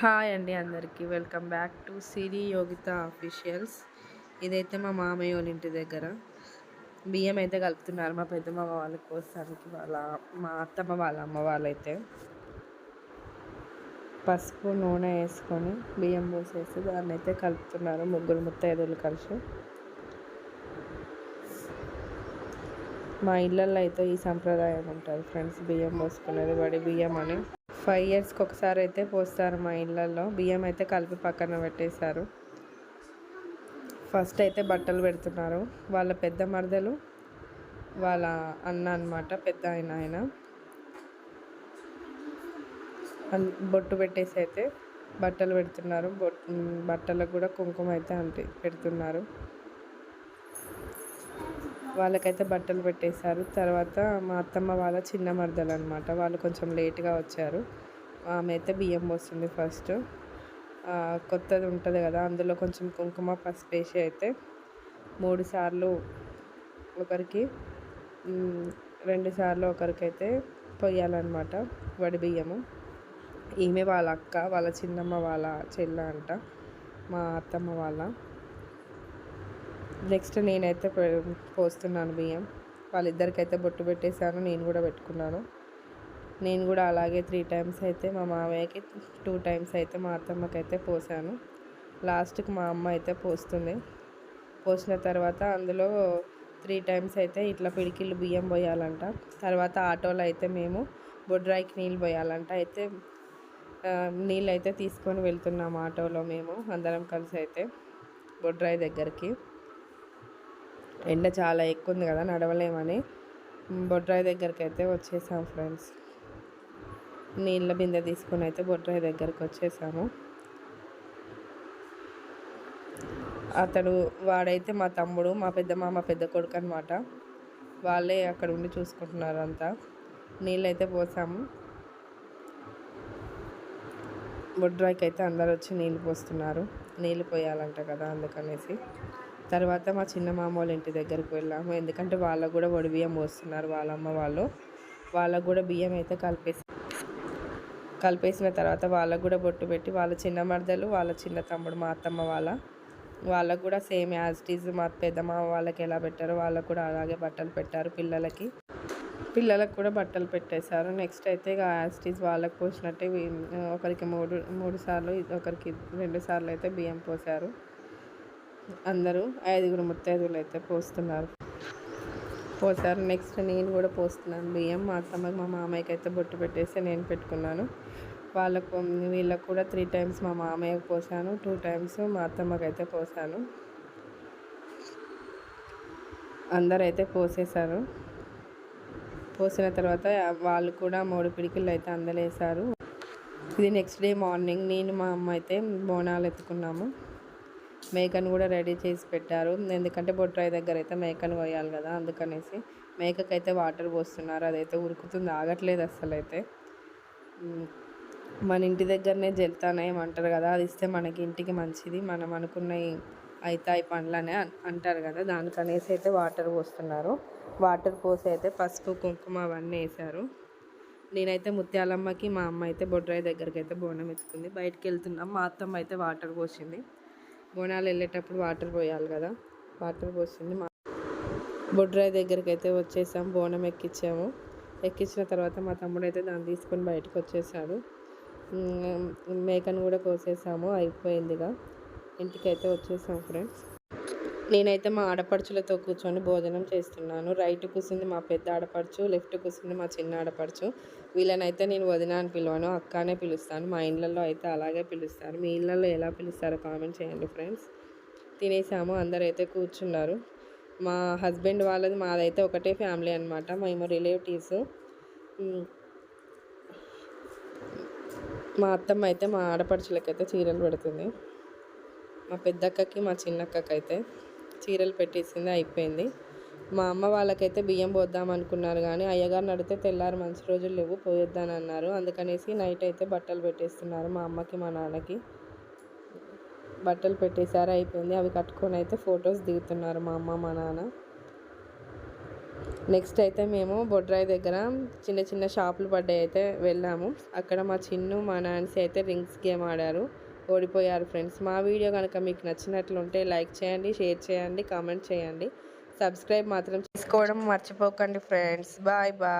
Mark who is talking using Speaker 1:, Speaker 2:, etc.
Speaker 1: Hi అండి అందరికీ. Welcome back to Siri Yogitha officials. ఇదైతే మా మామయ్య వాళ్ళ ఇంటి దగ్గర. బియ్యం అయితే కలుపుతున్నారు. మా పెద్దమ్మ వాళ్ళ కోసానికి వాళ్ళ మా అత్తమ్మ వాళ్ళ అమ్మ వాళ్ళైతే. పసుపు నూనె వేసుకొని బియ్యం పోసేసి దాన్ని అయితే కలుపుతున్నారు. ముగ్గురు ముత్తైదులు కలిసి. మా ఇళ్ళల్లో అయితే ఈ సంప్రదాయం ఉంటుంది. ఫ్రెండ్స్ బియ్యం పోసుకునేది వడి బియ్యం అని. ఫైవ్ ఇయర్స్కి ఒకసారి అయితే పోస్తారు మా ఇళ్ళల్లో. బియ్యం అయితే కలిపి పక్కన పెట్టేశారు. ఫస్ట్ అయితే బట్టలు పెడుతున్నారు. వాళ్ళ పెద్ద మరదలు వాళ్ళ అన్న అనమాట పెద్ద ఆయన ఆయన. బొట్టు పెట్టేసి అయితే బట్టలు పెడుతున్నారు. బట్టలకు కూడా కుంకుమ అయితే అంటే పెడుతున్నారు. వాళ్ళకైతే బట్టలు పెట్టేశారు. తర్వాత మా అత్తమ్మ వాళ్ళ చిన్న మరదలు అనమాట వాళ్ళు కొంచెం లేట్గా వచ్చారు. ఆమె అయితే బియ్యం పోస్తుంది ఫస్ట్. కొత్తది ఉంటుంది కదా అందులో కొంచెం కుంకుమ పసుపు వేసి అయితే మూడు సార్లు ఒకరికి రెండు సార్లు ఒకరికైతే పొయ్యాలన్నమాట వడి బియ్యము. ఈమె వాళ్ళ అక్క వాళ్ళ చిన్నమ్మ వాళ్ళ చెల్ల అంట మా అత్తమ్మ వాళ్ళ. నెక్స్ట్ నేనైతే పోస్తున్నాను బియ్యం. వాళ్ళిద్దరికైతే బొట్టు పెట్టేశాను నేను కూడా పెట్టుకున్నాను. నేను కూడా అలాగే త్రీ టైమ్స్ అయితే మా మామయ్యకి టూ టైమ్స్ అయితే మా అత్తమ్మకి అయితే పోసాను. లాస్ట్కి మా అమ్మ అయితే పోస్తుంది. పోసిన తర్వాత అందులో త్రీ టైమ్స్ అయితే ఇట్లా పిడికిళ్ళు బియ్యం పోయాలంట. తర్వాత ఆటోలో అయితే మేము బొడ్రాయికి నీళ్ళు పోయాలంట. అయితే నీళ్ళు అయితే తీసుకొని వెళ్తున్నాం ఆటోలో మేము అందరం కలిసి అయితే బొడ్రాయి దగ్గరికి. ఎండ చాలా ఎక్కువ ఉంది కదా నడవలేమని. బొడ్రాయి దగ్గరికి అయితే వచ్చేసాం ఫ్రెండ్స్. నీళ్ళ బిందె తీసుకుని అయితే బొడ్రాయి దగ్గరికి వచ్చేసాము. అతడు వాడైతే మా తమ్ముడు మా పెద్ద మామ పెద్ద కొడుకు అనమాట వాళ్ళే అక్కడ ఉండి చూసుకుంటున్నారు అంతా నీళ్ళైతే పోసాము. బొడ్రాయికి అయితే అందరు వచ్చి నీళ్ళు పోస్తున్నారు. నీళ్ళు పోయాలంట కదా అందుకనేసి. తర్వాత మా చిన్న మామ వాళ్ళ ఇంటి దగ్గరికి వెళ్ళాము. ఎందుకంటే వాళ్ళకు కూడా వడి బియ్యం పోస్తున్నారు వాళ్ళ అమ్మ వాళ్ళు. వాళ్ళకు కూడా బియ్యం అయితే కలిపేసి కలిపేసిన తర్వాత వాళ్ళకు కూడా బొట్టు పెట్టి వాళ్ళ చిన్న మరదలు వాళ్ళ చిన్న తమ్ముడు మా అత్తమ్మ వాళ్ళ వాళ్ళకు కూడా సేమ్ యాజ్ టీజ్ మా పెద్దమ్మ వాళ్ళకి ఎలా పెట్టారో వాళ్ళకు కూడా అలాగే బట్టలు పెట్టారు పిల్లలకి. పిల్లలకు కూడా బట్టలు పెట్టేశారు. నెక్స్ట్ అయితే ఇక యాజ్ టీజ్ వాళ్ళకి పోసినట్టే ఒకరికి మూడు మూడు సార్లు ఒకరికి రెండు సార్లు అయితే బియ్యం పోసారు అందరూ ఐదుగురు ముత్తైదువులు అయితే పోస్తున్నారు. పోసారు నెక్స్ట్ నేను కూడా పోస్తున్నాను. బియ్యం మా అత్తమ్మకి మా మామయ్యకి అయితే బొట్టు పెట్టేసి నేను పెట్టుకున్నాను. వాళ్ళకు వీళ్ళకు కూడా త్రీ టైమ్స్ మా మామయ్యకు పోసాను. టూ టైమ్స్ మా అత్తమ్మకి అయితే పోసాను. అందరైతే అయితే పోసేశారు పోసిన తర్వాత వాళ్ళు కూడా మూడు పిడికిళ్ళు అయితే అందలేశారు ఇది నెక్స్ట్ డే మార్నింగ్ నేను మా అమ్మ అయితే బోనాలు ఎత్తుకున్నాము. మేకను కూడా రెడీ చేసి పెట్టారు. ఎందుకంటే బొట్రాయి దగ్గర అయితే మేకను కొయ్యాలి కదా అందుకనేసి మేకకైతే వాటర్ పోస్తున్నారు. అదైతే ఉరుకుతుంది ఆగట్లేదు అసలు అయితే మన ఇంటి దగ్గరనే జల్తానేమంటారు కదా అది ఇస్తే మనకి ఇంటికి మంచిది. మనం అనుకున్న అవుతాయి పండ్లనే అంటారు కదా దానికనేసి అయితే వాటర్ పోస్తున్నారు. వాటర్ పోసి అయితే పసుపు కుంకుమ అవన్నీ వేశారు. నేనైతే ముత్యాలమ్మకి మా అమ్మ అయితే బొడ్రాయి దగ్గరికి అయితే బోనం ఎత్తుకుంది. బయటకు వెళ్తున్నాం మా అత్తమ్మ అయితే వాటర్ పోసింది. బోనాలు వెళ్ళేటప్పుడు వాటర్ పోయాలి కదా. వాటర్ పోసింది మా బొడ్రాయి దగ్గరికి అయితే వచ్చేసాం. బోనం ఎక్కించాము ఎక్కించిన తర్వాత మా తమ్ముడు అయితే దాన్ని తీసుకొని బయటకు వచ్చేసాడు. మేకను కూడా కోసేసాము. అయిపోయిందిగా. ఇంటికి అయితే వచ్చేసాం ఫ్రెండ్స్. నేనైతే మా ఆడపడుచులతో కూర్చొని భోజనం చేస్తున్నాను. రైట్ కూర్చుంది మా పెద్ద ఆడపడుచు లెఫ్ట్ కూర్చుంది మా చిన్న ఆడపడుచు. వీళ్ళనైతే నేను వదిన అని పిలవను అక్కనే పిలుస్తాను. మా ఇళ్ళల్లో అయితే అలాగే పిలుస్తారు. మీ ఇళ్ళల్లో ఎలా పిలుస్తారో కామెంట్ చేయండి ఫ్రెండ్స్. తినేసాము అందరు అయితే కూర్చున్నారు. మా హస్బెండ్ వాళ్ళది మాదైతే ఒకటే ఫ్యామిలీ అనమాట మేము రిలేటివ్స్. మా అత్తమ్మ అయితే మా ఆడపడుచులకైతే చీరలు పెడుతుంది. మా పెద్దక్కకి మా చిన్నక్కకైతే. చీరలు పెట్టేసింది అయిపోయింది. మా అమ్మ వాళ్ళకైతే బియ్యం పోద్దాం అనుకున్నారు కానీ అయ్యగారు నడితే తెల్లారు మంచి రోజులు లేవు పోయొద్దని అన్నారు. అందుకనేసి నైట్ అయితే బట్టలు పెట్టేస్తున్నారు మా అమ్మకి మా నాన్నకి. బట్టలు పెట్టేశారు అయిపోయింది. అవి కట్టుకొని అయితే ఫొటోస్ దిగుతున్నారు మా అమ్మ మా నాన్న. నెక్స్ట్ అయితే మేము బొడ్రాయి దగ్గర చిన్న చిన్న షాపులు పడ్డాయి అయితే వెళ్ళాము. అక్కడ మా చిన్ను మా నాన్సీ అయితే రింగ్స్ గేమ్ ఆడారు. ఓడిపోయారు ఫ్రెండ్స్. మా వీడియో కనుక మీకు నచ్చినట్లుంటే లైక్ చేయండి షేర్ చేయండి కామెంట్ చేయండి. సబ్స్క్రైబ్ మాత్రం చేసుకోవడం మర్చిపోకండి ఫ్రెండ్స్. Bye bye.